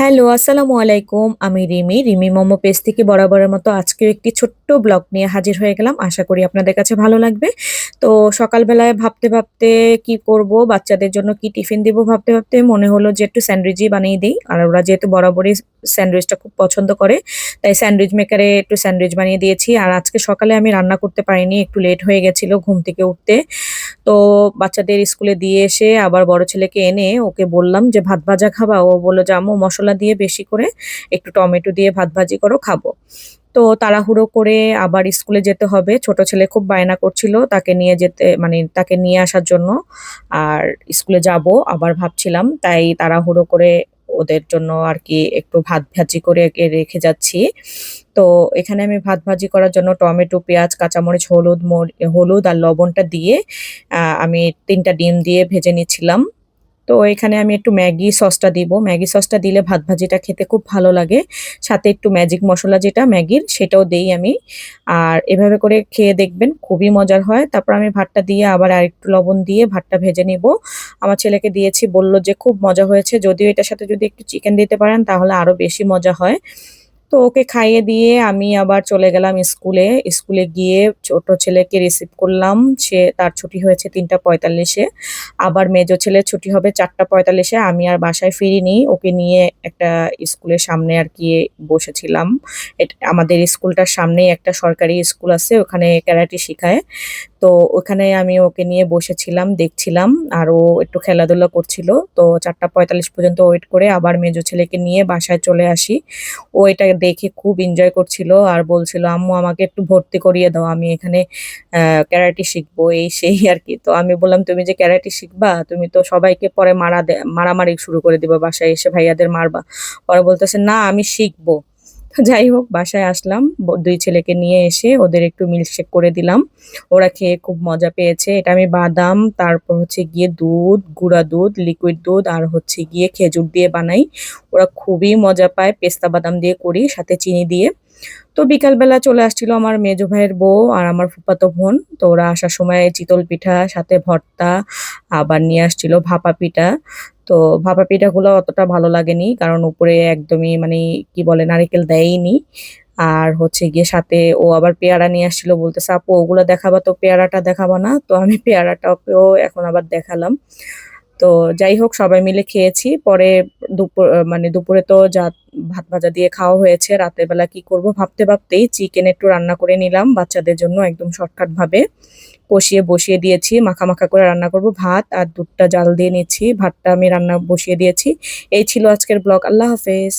Hello, আসসালামু আলাইকুম। আমি রিমি। রিমি মোমো পেজ থেকে বরাবরের মতো আজকেও একটি ছোট্ট ব্লগ নিয়ে হাজির হয়ে গেলাম। আশা করি আপনাদের কাছে ভালো লাগবে। তো সকালবেলায় ভাবতে, ভাবতে কি করব, বাচ্চাদের জন্য কি টিফিন দিব ভাবতে, ভাবতে মনে হলো যে একটু স্যান্ডউইচই বানিয়ে দিই আর ওরা যেহেতু বরাবরই স্যান্ডউইচটা খুব পছন্দ করে, তাই স্যান্ডউইচ মেকারে একটু স্যান্ডউইচ বানিয়ে দিয়েছি। আর আজকে সকালে আমি রান্না করতে পারিনি, একটু লেট হয়ে গেছিল ঘুম থেকে উঠতে। তো বাচ্চাদের স্কুলে দিয়ে এসে আবার বড় ছেলেকে এনে ওকে বললাম যে, "ভাত ভাজা খাবা?" ও বলল যে, "আম্মু মসলা দিয়ে বেশি করে একটু টমেটো দিয়ে ভাত ভাজি করো, খাব।" তো তাড়াহুড়ো করে আবার স্কুলে যেতে হবে। ছোট ছেলে খুব বায়না করছিল তাকে নিয়ে যেতে মানে তাকে নিয়ে আসার জন্য। আর স্কুলে যাব আবার ভাবছিলাম। তাই তাড়াহুড়ো করে ওদের জন্য আর কি একটু ভাত ভাজি করে রেখে যাচ্ছি। তো এখানে আমি ভাত ভাজি করার জন্য টমেটো, পেঁয়াজ, কাঁচামরিচ, হলুদ, হলুদ আর লবণটা দিয়ে আমি ৩ টা ডিম দিয়ে ভেজে নিচ্ছিলাম। তো এখানে আমি একটু ম্যাগি সসটা দিব। ম্যাগি সসটা দিলে ভাত ভাজিটা খেতে খুব ভালো লাগে। সাথে একটু ম্যাজিক মশলা যেটা ম্যাগির, সেটাও দেই আমি। আর এভাবে করে খেয়ে দেখবেন, খুবই মজার হয়। তারপর আমি ভাতটা দিয়ে আবার আরেকটু লবণ দিয়ে ভাতটা ভেজে নিব। আমার ছেলেকে দিয়েছি, বলল যে খুব মজা হয়েছে। যদিও এটার সাথে যদি একটু চিকেন দিতে পারেন, তাহলে আরও বেশি মজা হয়। তো ওকে খাইয়ে দিয়ে আমি আবার চলে গেলাম স্কুলে। স্কুলে গিয়ে ছোট ছেলেকে রিসিভ করলাম। সে তার ছুটি হয়েছে ৩টা ৪৫ এ। আবার মেজো ছেলের ছুটি হবে ৪টা ৪৫ এ। আমি আর বাসায় ফিরিনি। ওকে নিয়ে একটা স্কুলের সামনে আরকি বসেছিলাম। আমাদের স্কুলটার সামনেই একটা সরকারি স্কুল আছে। ওখানে ক্যারাটি শিখায়। তো ওখানে আমি ওকে নিয়ে বসেছিলাম, দেখছিলাম। আর ও একটু খেলাধুলা করছিল। তো ৪টা ৪৫ পর্যন্ত ওয়েট করে আবার মেজো ছেলেকে নিয়ে বাসায় চলে আসি। ও এটা দেখে খুব এনজয় করছিল আর বলছিল, "আম্মু আমাকে একটু ভর্তি করিয়ে দাও। আমি এখানে ক্যারাটি শিখব।" এই সেই আর কি তো আমি বললাম, "তুমি যে ক্যারাটি শিখবা, তুমি তো সবাইকে পরে মারা মারামারি শুরু করে দিবা বাসায় এসে ভাইয়াদের মারবা।" পরে বলতেছে, "না আমি শিখব।" যাই হোক বাসায় আসলাম। দুই ছেলেকে নিয়ে এসে ওদের একটু মিল্কশেক করে দিলাম। ওরা খেয়ে খুব মজা পেয়েছে। এটা আমি বাদাম, তারপর হচ্ছে গিয়ে দুধ, গুঁড়া দুধ, লিকুইড দুধ আর হচ্ছে গিয়ে খেজুর দিয়ে বানাই। ওরা খুবই মজা পায়। পেস্তা বাদাম দিয়ে করি, সাথে চিনি দিয়ে। তো বিকালবেলা চলে আসছিল আমার মেজো ভাইয়ের বউ আর আমার ফুপাতো বোন। তো ওরা আসার সময় চিতল পিঠা, সাথে ভর্তা, আবার নিয়ে আসছিল ভাপা পিঠা। তো ভাপা পিঠাগুলো অতটা ভালো লাগেনি। কারণ উপরে একদমই মানে কি বলে নারিকেল দেয়ইনি। আর হচ্ছে গিয়ে সাথে ও আবার পেয়ারা নিয়ে আসছিল বলতেছে, "আপু ওগুলো দেখাবা তো পেয়ারাটা দেখাবা না?" তো আমি পেয়ারাটাকেও এখন আবার দেখালাম। তো যাই হোক সবাই মিলে খেয়েছি। পরে দুপুর মানে দুপুরে তো যা ভাত ভাজা দিয়ে খাওয়া হয়েছে। রাতের বেলা কি করব ভাবতে, ভাবতেই চিকেন একটু রান্না করে নিলাম বাচ্চাদের জন্য একদম শর্টকাট ভাবে। কষিয়ে বসিয়ে দিয়েছি। মাখা, মাখা করে রান্না করব। ভাত আর দুধটা জাল দিয়ে নিচ্ছি। ভাতটা আমি রান্না বসিয়ে দিয়েছি। এই ছিল আজকের ব্লগ। আল্লাহ হাফেজ।